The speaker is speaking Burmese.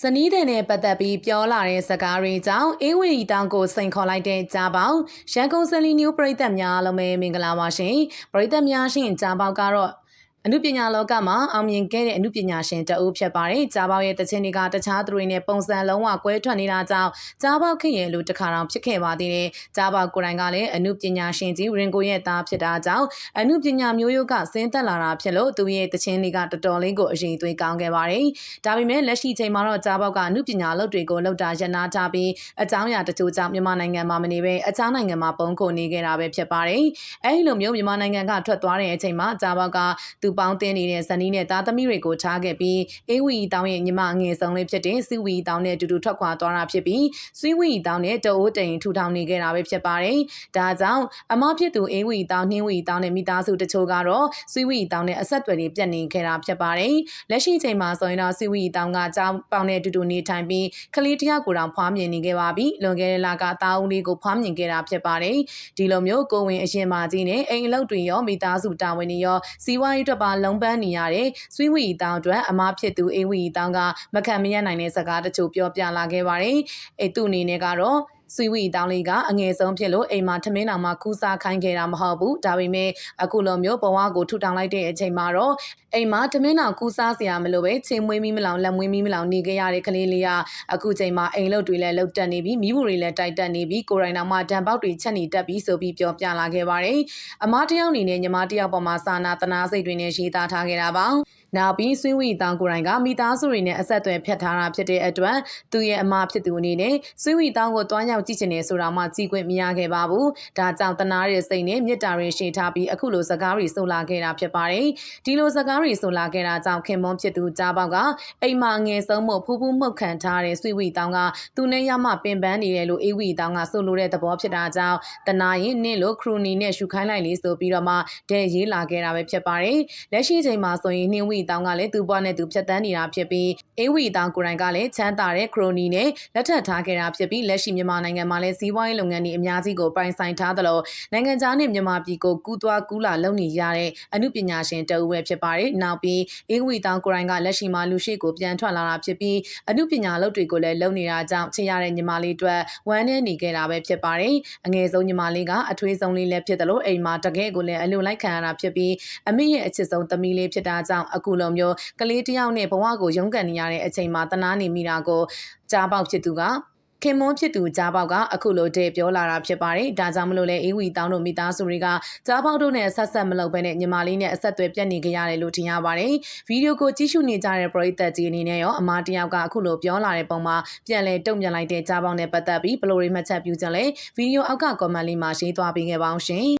စနီးတဲ့နဲ့ပတ်သက်ပြီးပြောလာတဲ့စကားတွေကြောင့်အေးဝီတောင်ကိုစိန်ခေါ်လိုက်တဲ့ကြားပေါင်းရန်ကုန်စလီနျူပရိသတ်များအားလုံးပဲမင်္ဂလာပါရှင်ပရိသတ်များရှင်ကြားပေါက်ကတော့ အနုပညာလောကမှာအောင်မြင်ခဲ့တဲ့အနုပညာရှင်တအုပ်ဖြစ်ပါတယ်။ကြားပေါက်ရဲ့တခြင်းတွေကတခြားသူတွေနဲ့ပုံစံလုံးဝကွဲထွက်နေတာကြောင့်ကြားပေါက်ခင်ရဲ့လို့တခါတောင်ဖြစ်ခဲ့ပါသေးတယ်။ကြားပေါက်ကိုယ်တိုင်ကလည်းအနုပညာရှင်ကြီးရင်ကိုရဲ့သားဖြစ်တာကြောင့်အနုပညာမျိုးရိုးကဆင်းသက်လာတာဖြစ်လို့သူရဲ့တခြင်းတွေကတော်တော်လေးကိုအရေးသွေးကောင်းခဲ့ပါတယ်။ဒါပေမဲ့လက်ရှိချိန်မှာတော့ကြားပေါက်ကအနုပညာလုပ်တွေကိုလုပ်တာရနာထားပြီးအကြောင်းအရာတချို့ကြောင့်မြန်မာနိုင်ငံမှာမနေဘဲအခြားနိုင်ငံမှာပုံခုနေခဲ့တာပဲဖြစ်ပါတယ်။အဲဒီလိုမျိုးမြန်မာနိုင်ငံကထွက်သွားတဲ့အချိန်မှာကြားပေါက်ကသူပေါင်းတင်နေတဲ့ဇနီးနဲ့သားသမီးတွေကိုထားခဲ့ပြီးအေးဝီတောင်းရဲ့ညီမအငယ်ဆုံးလေးဖြစ်တဲ့စီဝီတောင်းနဲ့အတူတူထွက်ခွာသွားတာဖြစ်ပြီးစီဝီတောင်းနဲ့တအိုးတိန်ထူထောင်နေခဲ့တာပဲဖြစ်ပါတယ်။ဒါကြောင့်အမဖြစ်သူအေးဝီတောင်းနှင်းဝီတောင်းနဲ့မိသားစုတချို့ကတော့စီဝီတောင်းနဲ့အဆက်အသွယ်တွေပြတ်နေခဲ့တာဖြစ်ပါတယ်။လက်ရှိချိန်မှာဆိုရင်တော့စီဝီတောင်းကကြောင်းပေါင်းနဲ့အတူတူနေထိုင်ပြီးကလေးတစ်ယောက်ကိုတောင်ဖွားမြင်နေခဲ့ပါပြီ။လွန်ခဲ့တဲ့လကတာဦးလေးကိုဖွားမြင်ခဲ့တာဖြစ်ပါတယ်။ဒီလိုမျိုးကိုဝင်အရှင်မာကြီးနဲ့အိမ်အလုပ်တွေရောမိသားစုတာဝန်တွေရောစီးပွားရေးအတွက်ပါလုံပန်းနေရတဲ့ဆွေးဝီတောင်းအတွက်အမဖြစ်သူအေးဝီတောင်းကမခံမရနိုင်တဲ့စကားတချို့ပြောပြလာခဲ့ပါတယ်။အဲသူ့အနေနဲ့ကတော့ ဆွေဝီတောင်းလေးကအငယ်ဆုံးဖြစ်လို့အိမ်မှာထမင်းတောင်မှခူးစားခိုင်းခဲ့တာမဟုတ်ဘူးဒါပေမဲ့အခုလိုမျိုးဘဝကိုထူထောင်လိုက်တဲ့အချိန်မှာတော့အိမ်မှာထမင်းတောင်ခူးစားစရာမလိုပဲချင်းမွေးမီးမလောင်လက်မွေးမီးမလောင်နေခဲ့ရတဲ့ကလေးလေးကအခုချိန်မှာအိမ်လုတ်တွေလည်းလုတ်တက်နေပြီမိဖို့တွေလည်းတိုက်တက်နေပြီကိုရိုင်းတောင်မှဒံပေါက်တွေချက်နေတက်ပြီဆိုပြီးပြောပြလာခဲ့ပါတယ်အမတယောက်အနေနဲ့ညီမတယောက်ပေါ်မှာစာနာတနာစိတ်တွေနဲ့ရေးသားထားခဲ့တာပါ နောက်ပြီးဆွေးဝီတောင်ကိုယ်တိုင်ကမိသားစုတွေနဲ့အဆက်အသွယ်ဖြတ်ထားတာဖြစ်တဲ့အတွက်သူရဲ့အမဖြစ်သူအနေနဲ့ဆွေးဝီတောင်ကိုတွားရောက်ကြည့်ချင်တယ်ဆိုတာမှကြည်ခွင့်မရခဲ့ပါဘူး။ဒါကြောင့်တနာရဲ့စိတ်နဲ့မေတ္တာတွေရှေ့ထားပြီးအခုလိုစကားတွေဆိုလာခဲ့တာဖြစ်ပါတယ်။ဒီလိုစကားတွေဆိုလာခဲ့တာကြောင့်ခင်မွန်းဖြစ်သူကြားပေါက်ကအိမ်မငယ်ဆုံးမို့ဖူးဖူးမှုတ်ခံထားတဲ့ဆွေးဝီတောင်ကသူနဲ့ရမပင်ပန်းနေတယ်လို့အေးဝီတောင်ကဆိုလိုတဲ့သဘောဖြစ်တာကြောင့်တနာရင်နင့်လို့ခရူနီနဲ့ရှူခိုင်းလိုက်လေဆိုပြီးတော့မှတဲ့ရေးလာခဲ့တာပဲဖြစ်ပါတယ်။လက်ရှိချိန်မှာဆိုရင်နှင်းဝီတောင်ကလည်းသူ့ဘွားနဲ့သူဖြတ်တန်းနေတာဖြစ်ပြီးအေးဝီတောင်ကိုယ်တိုင်ကလည်းချမ်းသာတဲ့ခရိုနီနဲ့လက်ထပ်ထားခဲ့တာဖြစ်ပြီးလက်ရှိမြန်မာနိုင်ငံမှာလည်းစီးပွားရေးလုပ်ငန်းတွေအများကြီးကိုပိုင်ဆိုင်ထားသလိုနိုင်ငံခြားနဲ့မြန်မာပြည်ကိုကူးသွားကူးလာလုပ်နေရတဲ့အမှုပညာရှင်တဦးပဲဖြစ်ပါတယ်။နောက်ပြီးအေးဝီတောင်ကိုယ်တိုင်ကလက်ရှိမှာလူရှိကိုပြန်ထွက်လာတာဖြစ်ပြီးအမှုပညာလုပ်တွေကိုလည်းလုပ်နေတာကြောင့်ချစ်ရတဲ့ညီမလေးအတွက်ဝမ်းနဲ့နေခဲ့တာပဲဖြစ်ပါတယ်။အငယ်ဆုံးညီမလေးကအထွေးဆုံးလေးလည်းဖြစ်တယ်လို့အိမ်မှာတကယ်ကိုလည်းအလိုလိုက်ခံရတာဖြစ်ပြီးအမေရဲ့အချစ်ဆုံးသမီးလေးဖြစ်တာကြောင့်အခုလိုမျိုးကလေးတယောက်နဲ့ဘဝကိုရုန်းကန်နေရတဲ့အချိန်မှာတနာနေမိတာကိုကြားပေါက်ဖြစ်သူကခင်မွန်းဖြစ်သူကြားပေါက်ကအခုလိုတည့်ပြောလာတာဖြစ်ပါတယ်။ဒါကြောင့်မလို့လဲအေးဝီတောင်းတို့မိသားစုတွေကကြားပေါက်တို့နဲ့ဆက်ဆက်မလုပ်ဘဲနဲ့ညီမလေးနဲ့အဆက်အသွယ်ပြတ်နေကြရတယ်လို့ထင်ရပါတယ်။ဗီဒီယိုကိုကြည့်ရှုနေကြတဲ့ပရိသတ်ကြီးအနေနဲ့ရောအမတယောက်ကအခုလိုပြောလာတဲ့ပုံမှာပြန်လဲတုံ့ပြန်လိုက်တဲ့ကြားပေါက်နဲ့ပတ်သက်ပြီးဘယ်လိုတွေမှတ်ချက်ပြုကြလဲဗီဒီယိုအောက်က comment လေးမှာရေးသွားပေးခဲ့ပါအောင်ရှင်။